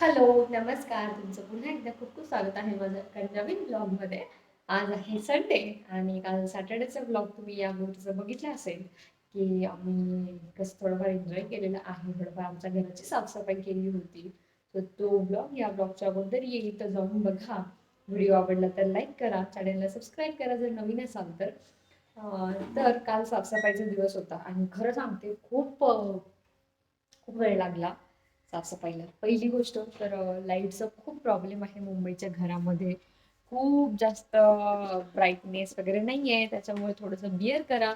Hello नमस्कार. तुमचं पुन्हा एकदा खूप खूप स्वागत आहे माझं नवीन ब्लॉगमध्ये. आज आहे संडे आणि काल सॅटर्डेचा ब्लॉग तुम्ही या गोष्टीचं बघितलं असेल की आम्ही कसं थोडंफार एन्जॉय केलेलं आहे. थोडंफार आमच्या घराची साफसफाई केली होती. तर तो ब्लॉग या ब्लॉगच्या अगोदर येईल तर जाऊन बघा. व्हिडिओ आवडला तर लाईक करा. चॅनलला सबस्क्राईब करा जर नवीन असाल तर. तर काल साफसफाईचा दिवस होता आणि खरं सांगते खूप खूप वेळ लागला. साफसफाईला पहिली गोष्ट तर लाईटचा खूप प्रॉब्लेम आहे मुंबईच्या घरामध्ये. खूप जास्त ब्राईटनेस वगैरे नाही आहे त्याच्यामुळे थोडंसं बिअर करा.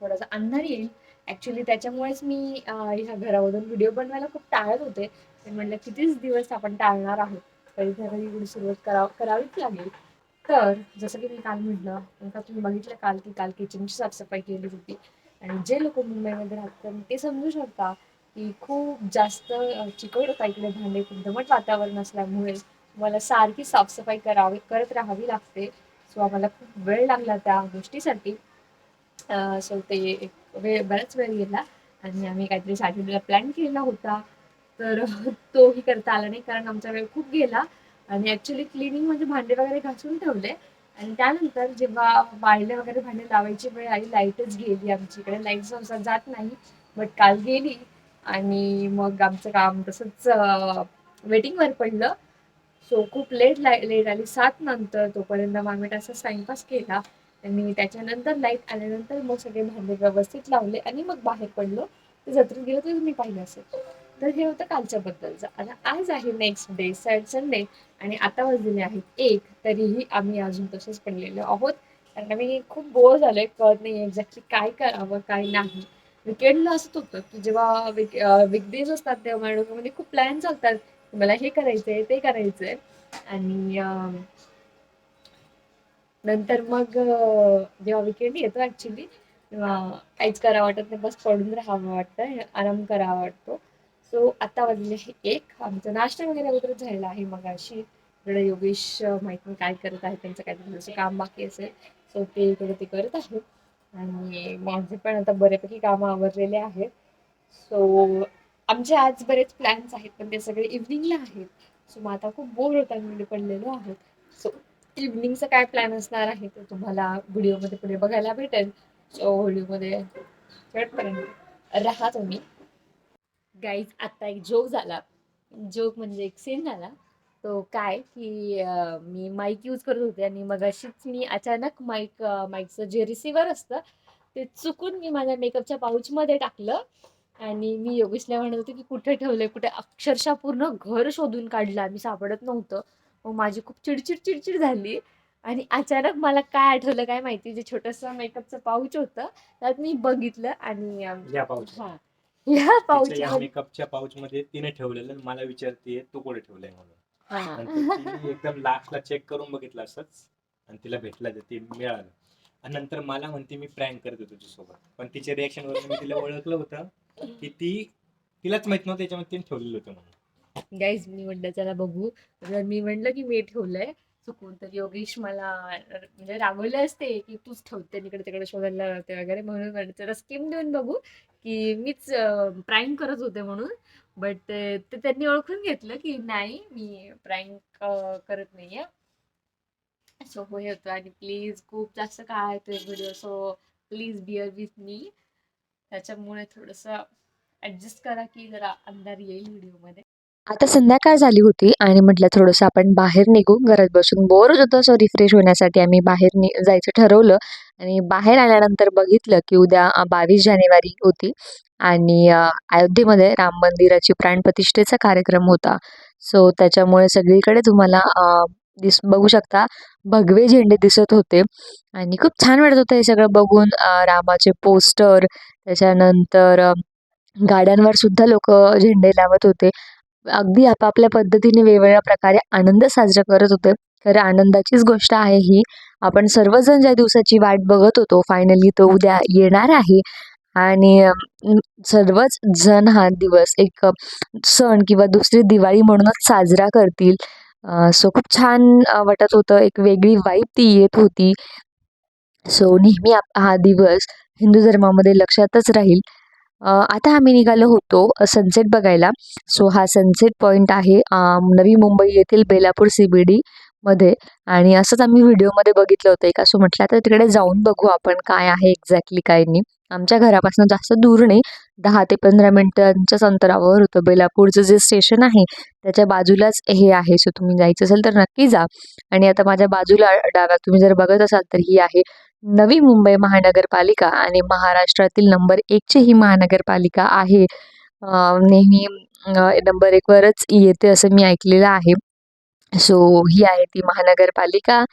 थोडासा अंधार येईल. ॲक्च्युली त्याच्यामुळेच मी ह्या घरामधून व्हिडिओ बनवायला खूप टाळत होते. ते म्हणलं कितीच दिवस आपण टाळणार आहोत? तरी घरी एवढी सुरुवात करा करावीच लागेल. तर जसं की मी काल म्हटलं का तुम्ही बघितलं काल की काल किचनची साफसफाई केली होती. आणि जे लोक मुंबईमध्ये राहतात ते समजू शकता की खूप जास्त चिकट होता इकडे भांडे खूप म्हणजे दमट वातावरण असल्यामुळे मला सारखी साफसफाई करावी करत राहावी लागते. सो आम्हाला खूप वेळ लागला त्या गोष्टीसाठी. सो ते एक वेळ बराच वेळ गेला आणि आम्ही काहीतरी सॅटर्डेला प्लॅन केला होता. तर तोही करता आला नाही कारण आमचा वेळ खूप गेला. आणि ॲक्च्युली क्लिनिंग म्हणजे भांडे वगैरे घासून ठेवले. आणि त्यानंतर जेव्हा वाळले वगैरे भांडे लावायची वेळ आई लाईटच गेली आमची. इकडे लाइट संसार जात नाही. बट काल गेली. आणि मग आमचं काम तसंच वेटिंगवर पडलं. सो खूप लेट लेट आली. सात नंतर तोपर्यंत मग असा तसाच टाइमपास केला. आणि त्याच्यानंतर लाइट आल्यानंतर मग सगळे भांडे व्यवस्थित लावले आणि मग बाहेर पडलो. ते जत्रेत गेलं तर तुम्ही पाहिलं असेल. तर हे होतं कालच्या बद्दलचं. आता आज आहे नेक्स्ट डे सॅड संडे आणि आता वाजलेले आहेत एक. तरीही आम्ही अजून तसेच पडलेलो आहोत. कारण आम्ही खूप बोर झालोय. कळत नाही एक्झॅक्टली काय करावं काय नाही. विकेंडला असत होतं की जेव्हा विक विकडेज असतात तेव्हा माझ्या डोक्यामध्ये खूप प्लॅन चालतात की मला हे करायचंय ते करायचंय. आणि नंतर मग जेव्हा विकेंड येतो ऍक्च्युली तेव्हा काहीच करावं वाटत नाही. बस पडून राहावं वाटतं आराम करावा वाटतो. सो आता वाजले आहे एक. आमचा नाश्ता वगैरे अगोदर झालेला आहे मग अशी इकडे योगेश माहिती नाही काय करत आहे त्यांचं काय थोडंसं काम बाकी असेल. सो ते इकडे ते करत आहेत आणि माझे पण आता बऱ्यापैकी कामं आवरलेले आहेत. सो आमचे आज बरेच प्लॅन्स आहेत पण ते सगळे इव्हनिंगला आहेत. सो मग आता खूप बोर होतात पडलेलो आहोत. सो इव्हनिंगचं काय प्लॅन असणार आहे ते तुम्हाला व्हिडिओमध्ये पुढे बघायला भेटेल. सो व्हिडिओमध्ये शेवटपर्यंत राहा तुम्ही. गाईज आत्ता एक जोक झाला. जोक म्हणजे एक सीन झाला. तो काय की मी माईक यूज करत होते आणि मग अशीच मी अचानक माईक माईकचं जे रिसिव्हर असतं ते चुकून मी माझ्या मेकअपच्या पाऊचमध्ये टाकलं. आणि मी योगेशला म्हणत होते की कुठे ठेवलंय? कुठे? अक्षरशः पूर्ण घर शोधून काढलं आम्ही सापडत नव्हतं. मग माझी खूप चिडचिड चिडचिड झाली. आणि अचानक मला काय आठवलं काय माहिती? जे छोटंसं मेकअपचं पाऊच होतं त्यात मी बघितलं आणि या पाऊच हा. ह्या पाऊच या मेकअपच्या पाऊच मध्ये तिने ठेवलेलं मला विचारते तू कुठे ठेवलंय म्हणून? एकदम लास्टला चेक करून बघितलं असंच. आणि तिला भेटलं ते मिळालं. आणि नंतर मला म्हणते मी प्रँक करते तुझ्यासोबत. पण तिच्या रिॲक्शन वरून मी तिला ओळखलं होतं की ती तिलाच माहीत नव्हतं त्याच्यामध्ये तिने ठेवलेलं होतं म्हणून. गाईज मी म्हणलं चला बघू. तर मी म्हणलं की मी ठेवलंय. चुकून तर योगेश मला म्हणजे रागवले असते की तूच ठेवते इकडे तिकडे शोधायला लावते वगैरे म्हणून त्याला चला स्कीम देऊन बघू. की मीच प्रँक करत होते म्हणून. बट ते त्यांनी ओळखून घेतलं की नाही मी प्रँक करत नाहीये. सो हे होतं. आणि प्लीज खूप जास्त काय ते video so please bear with me त्याच्यामुळे थोडंसं ऍडजस्ट करा की जरा अंधार येईल व्हिडिओमध्ये आता संध्याकाळ झाली होती आणि म्हटलं थोडंसं आपण बाहेर निघू. घरात बसून बोर होत होतं सो रिफ्रेश होण्यासाठी आम्ही बाहेर नि जायचं ठरवलं. आणि बाहेर आल्यानंतर बघितलं की उद्या बावीस जानेवारी होती. आणि अयोध्येमध्ये राम मंदिराची प्राणप्रतिष्ठेचा कार्यक्रम होता. सो त्याच्यामुळे सगळीकडे तुम्हाला दिस बघू शकता. भगवे झेंडे दिसत होते. आणि खूप छान वाटत होतं हे सगळं बघून. रामाचे पोस्टर त्याच्यानंतर गाड्यांवर सुद्धा लोक झेंडे लावत होते. अगदी आपापल्या पद्धतीने वेगवेगळ्या प्रकारे आनंद साजरा करत होते. खरं आनंदाचीच गोष्ट आहे ही. आपण सर्वजण ज्या दिवसाची वाट बघत होतो फायनली तो उद्या येणार आहे. आणि सर्वच जण हा दिवस एक सण किंवा दुसरी दिवाळी म्हणूनच साजरा करतील. सो खूप छान वाटत होतं. एक वेगळी वाईब ती येत होती. सो नेहमी आप हा दिवस हिंदू धर्मामध्ये लक्षातच राहील. आता आम्ही निघालो होतो सनसेट बघायला. सो हा सनसेट पॉईंट आहे नवी मुंबई येथील बेलापूर सी बी डी मध्ये. आणि असंच आम्ही व्हिडिओमध्ये बघितलं होतं. एक असं म्हटलं तर तिकडे जाऊन बघू आपण काय आहे एक्झॅक्टली काय नाही. आमच्या घरापासून जास्त दूर नाही. दहा ते पंधरा मिनिटांच्याच अंतरावर होतं. बेलापूरचं जे स्टेशन आहे त्याच्या बाजूलाच हे आहे. सो तुम्ही जायचं असेल तर नक्की जा. आणि आता माझ्या बाजूला डाव्या तुम्ही जर बघत असाल तर ही आहे नवी मुंबई महानगरपालिका. आणि महाराष्ट्रातील नंबर एकची ही महानगरपालिका आहे. नेहमी नंबर एकवरच येते असं मी ऐकलेलं आहे. सो ही आहे ती महानगरपालिका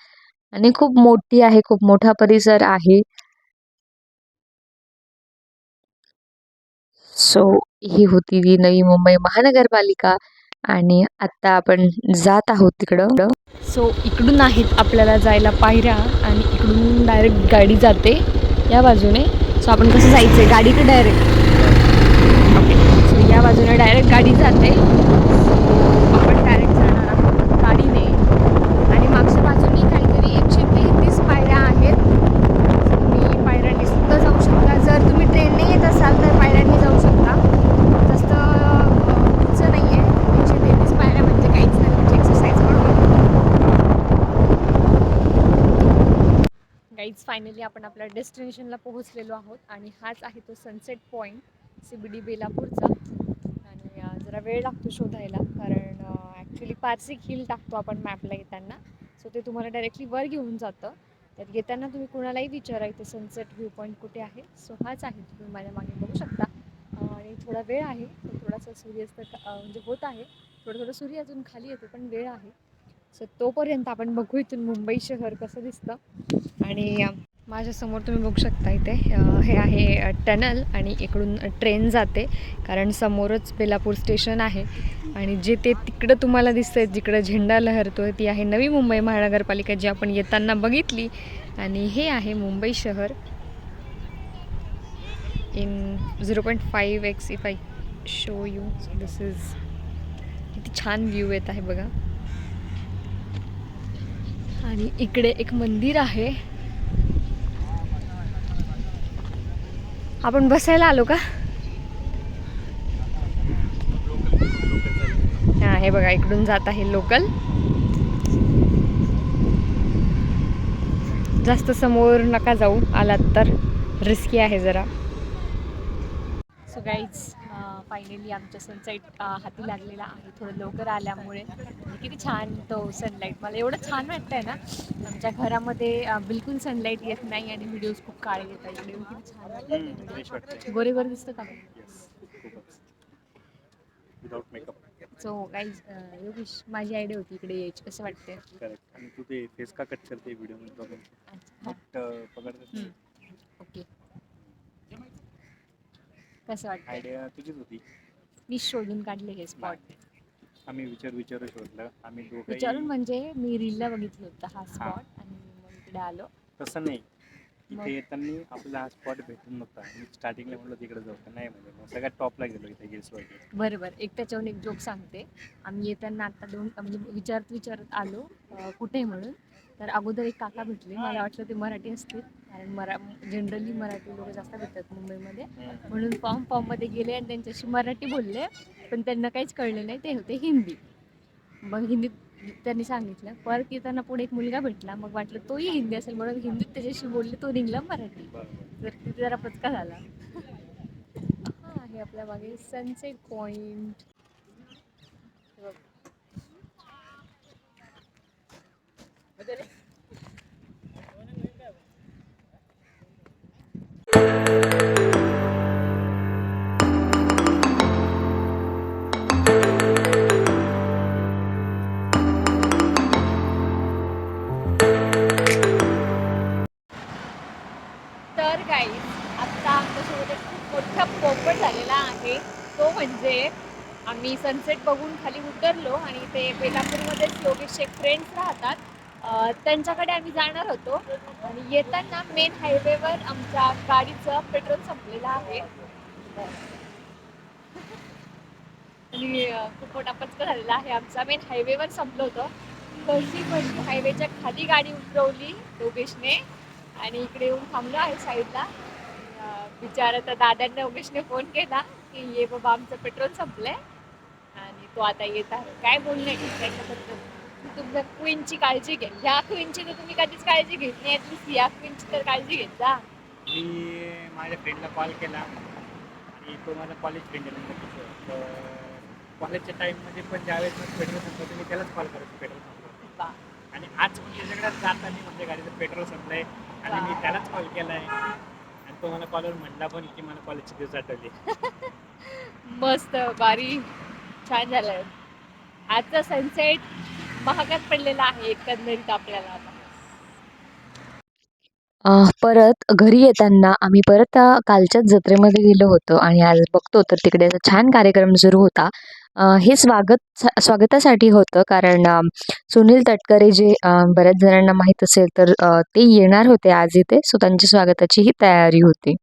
आणि खूप मोठी आहे खूप मोठा परिसर आहे. सो ही होती ती नवी मुंबई महानगरपालिका आणि आत्ता आपण जात आहोत तिकडं. सो इकडून आहेत आपल्याला जायला पायऱ्या आणि इकडून डायरेक्ट गाडी जाते या बाजूने. सो आपण कसं जायचं आहे गाडी डायरेक्ट. ओके सो या बाजूने डायरेक्ट गाडी जाते So, आपण डायरेक्ट जाणार आहोत गाडीने आणि मागच्या बाजूनी काहीतरी एकशे तेहतीस पायऱ्या आहेत So, तुम्ही पायऱ्यांनी सुद्धा जाऊ शकता जर तुम्ही ट्रेनने येत असाल तर पायऱ्यांनी जाऊ शकता जास्त अं, उंच नाही आहे एकशे तेहतीस पायऱ्या म्हणजे काहीच नाही म्हणजे एक्सरसाइज म्हणून गाईज फायनली आपण आपल्या डेस्टिनेशनला पोहोचलेलो आहोत आणि हाच आहे तो sunset point C B D बेलापूरचा. आणि जरा वेळ लागतो शोधायला कारण ॲक्च्युली पार्सिक हिल टाकतो आपण मॅपला येताना. सो ते तुम्हाला डायरेक्टली वर घेऊन जातं. तर येताना तुम्ही कुणालाही विचारा इथे सनसेट व्ह्यू पॉईंट कुठे आहे. सो हाच आहे तुम्ही माझ्या मागे बघू शकता. आणि थोडा वेळ आहे तर थोडासा सूर्यास्त म्हणजे होत आहे. थोडं थोडं सूर्य अजून खाली येतो पण वेळ आहे. सो तोपर्यंत आपण बघू इथून मुंबई शहर कसं दिसतं. आणि माझ्यासमोर तुम्ही बघू शकता इथे. हे आहे टनल आणि इकडून ट्रेन जाते. कारण समोरच बेलापूर स्टेशन आहे. आणि जे ते तिकडं तुम्हाला दिसतंय जिकडं झेंडा लहरतो ती आहे नवी मुंबई महानगरपालिका जी आपण येताना बघितली. आणि हे आहे मुंबई शहर. In zero point five x if I show you this is किती छान व्ह्यू येत आहे बघा. आणि इकडे एक मंदिर आहे. आपण बसायला आलो का? हा हे बघा इकडून जात आहे लोकल. जास्त समोर नका जाऊ आलात तर. रिस्की आहे जरा. सो गाईज फायनली आमच्या सनसेट हाती लागलेला आहे. थोडं लवकर आल्यामुळे. किती छान तो सनलाईट मला एवढं छान वाटतंय ना. आमच्या घरामध्ये बिलकुल सनलाईट येत नाही आणि व्हिडिओज खूप काळे इकडे येऊन किती छान हम्म, fresh वाटतंय. वाटतं गोरे गोरे दिसतं का without makeup so guys Yogesh माझी आयडिया होती इकडे यायची. कसं वाटते करेक्ट आणि तू ते फेस का कट करते व्हिडिओमध्ये बघून? पकडत ओके कसं वाटतं आयडिया तुझीच होती. मी शोधून काढले हे स्पॉट आम्ही विचार विचारू शोधलं. आम्ही विचारून म्हणजे मी रीलला बघितलं होतं हा स्पॉट आणि मग इकडे आलो. तसं नाही. मग? इथे येताना आपला हा स्पॉट भेटून नव्हता. मी स्टार्टिंगला म्हणलं तिकडे जाऊ नाही म्हणजे मग सगळ्यात टॉपला गेलो इथे गिल्स वगैरे बरोबर. एक त्याच्यावरून एक जोक सांगते. आम्ही येताना आता दोन म्हणजे विचारत विचारत आलो अं, कुठे म्हणून? तर अगोदर एक काका भेटले. मला वाटलं ते मराठी असतील. कारण मरा जनरली मराठी लोक जास्त भेटतात मुंबईमध्ये. म्हणून फॉर्म फॉर्ममध्ये गेले आणि त्यांच्याशी मराठी बोलले. पण त्यांना काहीच कळलं नाही. ते होते हिंदी. मग हिंदीत त्यांनी सांगितलं. परत येताना पुढे एक मुलगा भेटला. मग वाटलं तोही हिंदी असेल. म्हणून हिंदीत त्याच्याशी बोलले तो निघला मराठी. तर तिथे जरा पचका झाला. हा आहे आपल्या मागे सनसेट पॉइंट तर ते बेलापूरमध्येच योगेशचे फ्रेंड्स राहतात. त्यांच्याकडे आम्ही जाणार होतो. आणि येताना मेन हायवेवर आमच्या गाडीचं पेट्रोल संपलेलं आहे. आणि खूप मोठा पचका झालेला आहे. आमचा मेन हायवेवर संपलं होतं. कशी कशी हायवेच्या खाली गाडी उतरवली योगेशने. आणि इकडे येऊन थांबलो आहे साईडला. बिचारा तर दादांना योगेशने फोन केला की ये बाबा आमचं पेट्रोल संपलंय. आणि तो आता येत आहे काय बोलणे त्याच्याबद्दल तुमच्या क्वीनची काळजी घे. ह्या क्वीनची तर तुम्ही कधीच काळजी घेत नाही. ऍटलीस्ट या क्वीनची तर काळजी घेत जा. मी माझ्या फ्रेंडला कॉल केला आणि तो माझा कॉलेज फ्रेंड आहे नंतर किशोर तर कॉलेजच्या टाईममध्ये पण ज्यावेळेस मी पेट्रोल संपलं मी त्यालाच कॉल करायचो पेट्रोल संपलं. आणि आज म्हणजे सगळ्यात जाताना म्हणजे गाडीचं पेट्रोल संपलंय आणि मी. त्यालाच कॉल केलाय. आणि तो मला कॉलवर म्हणला पण की मला कॉलेजचे दिवस आठवले. मस्त भारी. छान झालंय. आजचा सनसेट महागात पडलेला आहे एकंदरीत आपल्याला आता. परत घरी येताना आम्ही परत कालच्याच जत्रेमध्ये गेलो होतो आणि आज बघतो तर तिकडे असा छान कार्यक्रम सुरू होता. हे स्वागत स्वागतासाठी होतं कारण सुनील तटकरे जे बऱ्याच जणांना माहीत असेल तर ते येणार होते आज इथे. सो त्यांच्या स्वागताची ही तयारी होती.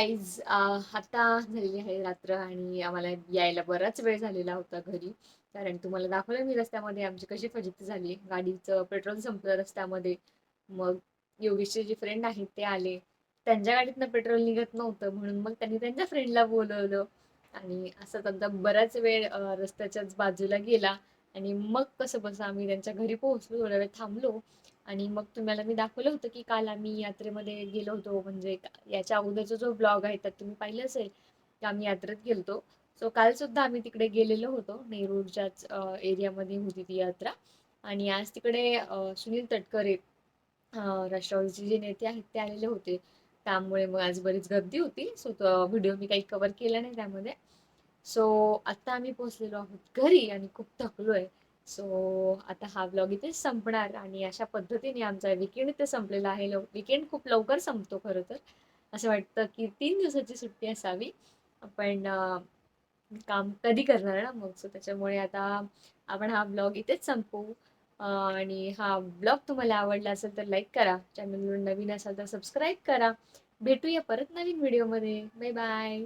गाईज आता झालेली आहे रात्र आणि आम्हाला यायला बराच वेळ झालेला होता घरी. कारण तुम्हाला दाखवलं मी रस्त्यामध्ये आमची कशी फजिती झाली. गाडीचं पेट्रोल संपलं रस्त्यामध्ये. मग योगेशचे जे फ्रेंड आहेत ते आले. त्यांच्या गाडीतनं पेट्रोल निघत नव्हतं. म्हणून मग त्यांनी त्यांच्या फ्रेंडला बोलवलं. आणि असं त्यांचा बराच वेळ रस्त्याच्याच बाजूला गेला. आणि मग कसं बसं आम्ही त्यांच्या घरी पोहोचलो. थोडा वेळ थांबलो. आणि मग तुम्हाला मी दाखवलं होतं की काल आम्ही यात्रेमध्ये गेलो होतो. म्हणजे याच्या अगोदरचा जो ब्लॉग आहे त्यात तुम्ही पाहिलं असेल की आम्ही यात्रेत गेलतो. सो काल सुद्धा आम्ही तिकडे गेलेलो होतो. नेरूरच्याच एरियामध्ये होती ती यात्रा. आणि आज तिकडे सुनील तटकरे राष्ट्रवादीचे जे नेते आहेत ते आलेले होते. त्यामुळे मग आज बरीच गर्दी होती. सो तो व्हिडिओ मी काही कव्हर केला नाही त्यामध्ये. सो आत्ता आम्ही पोहोचलेलो आहोत घरी आणि खूप थकलो आहे सो आता हा ब्लॉग इथेच संपणार आणि अशा पद्धतीने आमचा विकेंड इथे संपलेला आहे. लव विकेंड खूप लवकर संपतो खरं तर. असं वाटतं की तीन दिवसाची सुट्टी असावी. पण काम कधी करणार ना मग? सो त्याच्यामुळे आता आपण हा ब्लॉग इथेच संपू. आणि हा ब्लॉग तुम्हाला आवडला असेल तर लाईक करा. चॅनलवर नवीन असाल तर सबस्क्राईब करा. भेटूया परत नवीन व्हिडिओमध्ये बाय बाय